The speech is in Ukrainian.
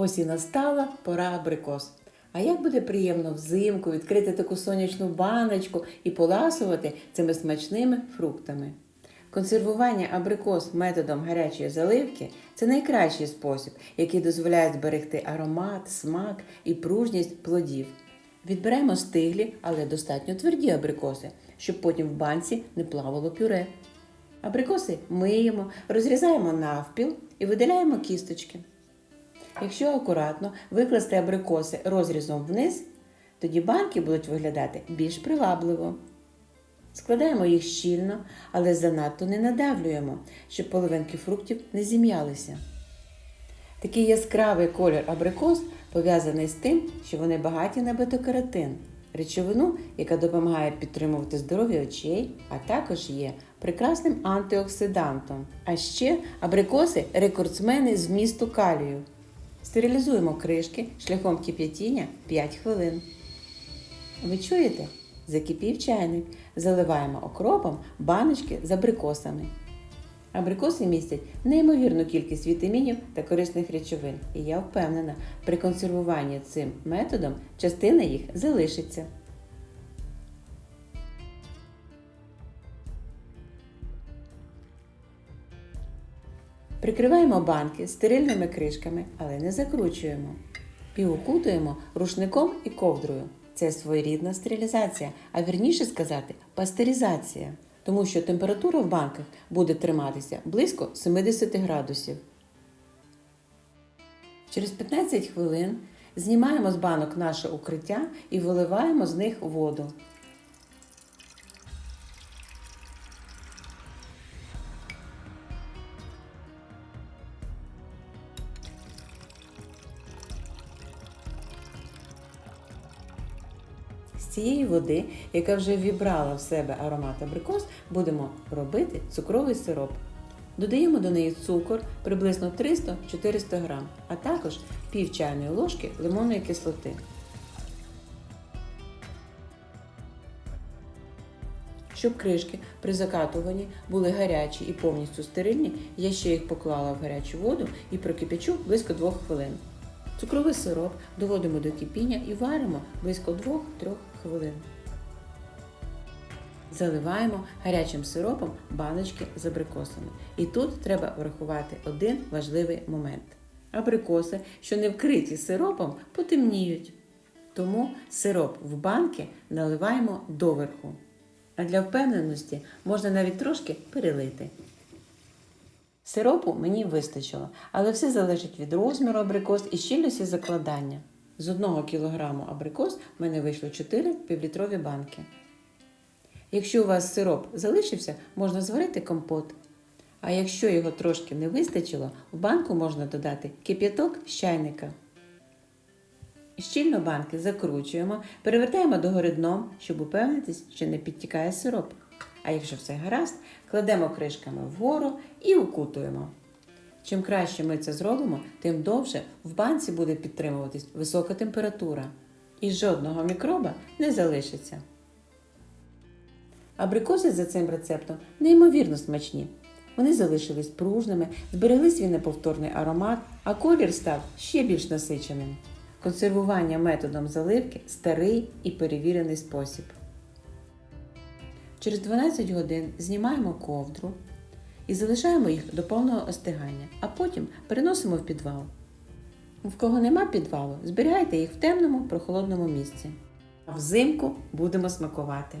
Ось і настала пора абрикос. А як буде приємно взимку відкрити таку сонячну баночку і поласувати цими смачними фруктами. Консервування абрикос методом гарячої заливки це найкращий спосіб, який дозволяє зберегти аромат, смак і пружність плодів. Відберемо стиглі, але достатньо тверді абрикоси, щоб потім в банці не плавало пюре. Абрикоси миємо, розрізаємо навпіл і видаляємо кісточки. Якщо акуратно викласти абрикоси розрізом вниз, тоді банки будуть виглядати більш привабливо. Складаємо їх щільно, але занадто не надавлюємо, щоб половинки фруктів не зім'ялися. Такий яскравий колір абрикос пов'язаний з тим, що вони багаті на бета-каротин, речовину, яка допомагає підтримувати здоров'я очей, а також є прекрасним антиоксидантом. А ще абрикоси рекордсмени з вмісту калію. Стерилізуємо кришки шляхом кип'ятіння 5 хвилин. Ви чуєте? Закипів чайник. Заливаємо окропом баночки з абрикосами. Абрикоси містять неймовірну кількість вітамінів та корисних речовин, і я впевнена, при консервуванні цим методом частина їх залишиться. Прикриваємо банки стерильними кришками, але не закручуємо. І укутуємо рушником і ковдрою. Це своєрідна стерилізація, а вірніше сказати, пастеризація, тому що температура в банках буде триматися близько 70 градусів. Через 15 хвилин знімаємо з банок наше укриття і виливаємо з них воду. Цієї води, яка вже вібрала в себе аромат абрикос, будемо робити цукровий сироп. Додаємо до неї цукор приблизно 300-400 г, а також пів чайної ложки лимонної кислоти. Щоб кришки при закатуванні були гарячі і повністю стерильні, я ще їх поклала в гарячу воду і прокипячу близько 2 хвилин. Цукровий сироп доводимо до кипіння і варимо близько 2-3 хвилин. Заливаємо гарячим сиропом баночки з абрикосами. І тут треба врахувати один важливий момент. Абрикоси, що не вкриті сиропом, потемніють. Тому сироп в банки наливаємо доверху. А для впевненості можна навіть трошки перелити. Сиропу мені вистачило, але все залежить від розміру абрикос і щільності закладання. З 1 кг абрикос в мене вийшло 4 півлітрові банки. Якщо у вас сироп залишився, можна зварити компот. А якщо його трошки не вистачило, в банку можна додати кип'яток з чайника. Щільно банки закручуємо, перевертаємо догори дном, щоб упевнитись, що не підтікає сироп. А якщо все гаразд, кладемо кришками вгору і укутуємо. Чим краще ми це зробимо, тим довше в банці буде підтримуватись висока температура. І жодного мікроба не залишиться. Абрикоси за цим рецептом неймовірно смачні. Вони залишились пружними, зберегли свій неповторний аромат, а колір став ще більш насиченим. Консервування методом заливки старий і перевірений спосіб. Через 12 годин знімаємо ковдру і залишаємо їх до повного остигання, а потім переносимо в підвал. В кого нема підвалу, зберігайте їх в темному прохолодному місці. А взимку будемо смакувати.